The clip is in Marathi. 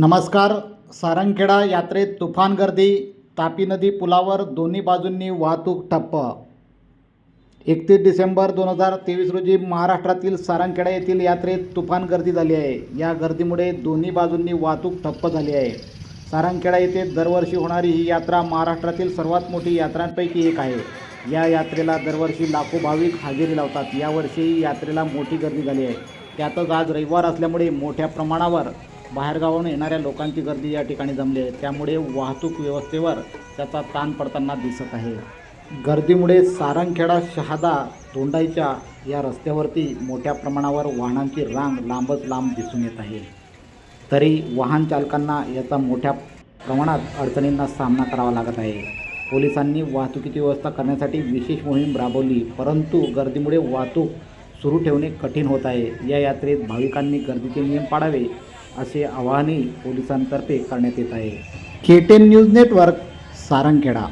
नमस्कार. सारंगखेडा यात्रेत तुफान गर्दी तापी नदी पुलावर दोन्ही बाजूंनी वाहतूक ठप्प. एकतीस डिसेंबर दोन हजार तेवीस रोजी महाराष्ट्रातील सारंगखेडा येथील यात्रेत तुफान गर्दी झाली आहे. या गर्दीमुळे दोन्ही बाजूंनी वाहतूक ठप्प झाली आहे. सारंगखेडा येथे दरवर्षी होणारी ही यात्रा महाराष्ट्रातील सर्वात मोठी यात्रांपैकी एक आहे. या यात्रेला दरवर्षी लाखो भाविक हजेरी लावतात. यावर्षी यात्रेला मोठी गर्दी झाली आहे. त्यातच आज रविवार असल्यामुळे मोठ्या प्रमाणावर बाहेरगावाहून येणाऱ्या लोकांची गर्दी या ठिकाणी जमली आहे. त्यामुळे वाहतूक व्यवस्थेवर त्याचा ताण पडताना दिसत आहे. गर्दीमुळे सारंगखेडा शहादा तोंडाईच्या या रस्त्यावरती मोठ्या प्रमाणावर वाहनांची रांग लांबच लांब दिसून येत आहे. तरी वाहन चालकांना याचा मोठ्या प्रमाणात अडचणींना सामना करावा लागत आहे. पोलिसांनी वाहतुकीची व्यवस्था करण्यासाठी विशेष मोहीम राबवली परंतु गर्दीमुळे वाहतूक सुरू ठेवणे कठीण होत आहे. या यात्रेत भाविकांनी गर्दीचे नियम पाळावे असे आवाहनही पोलिसांतर्फे करण्यात येत आहे. K ten news network Sarangkheda.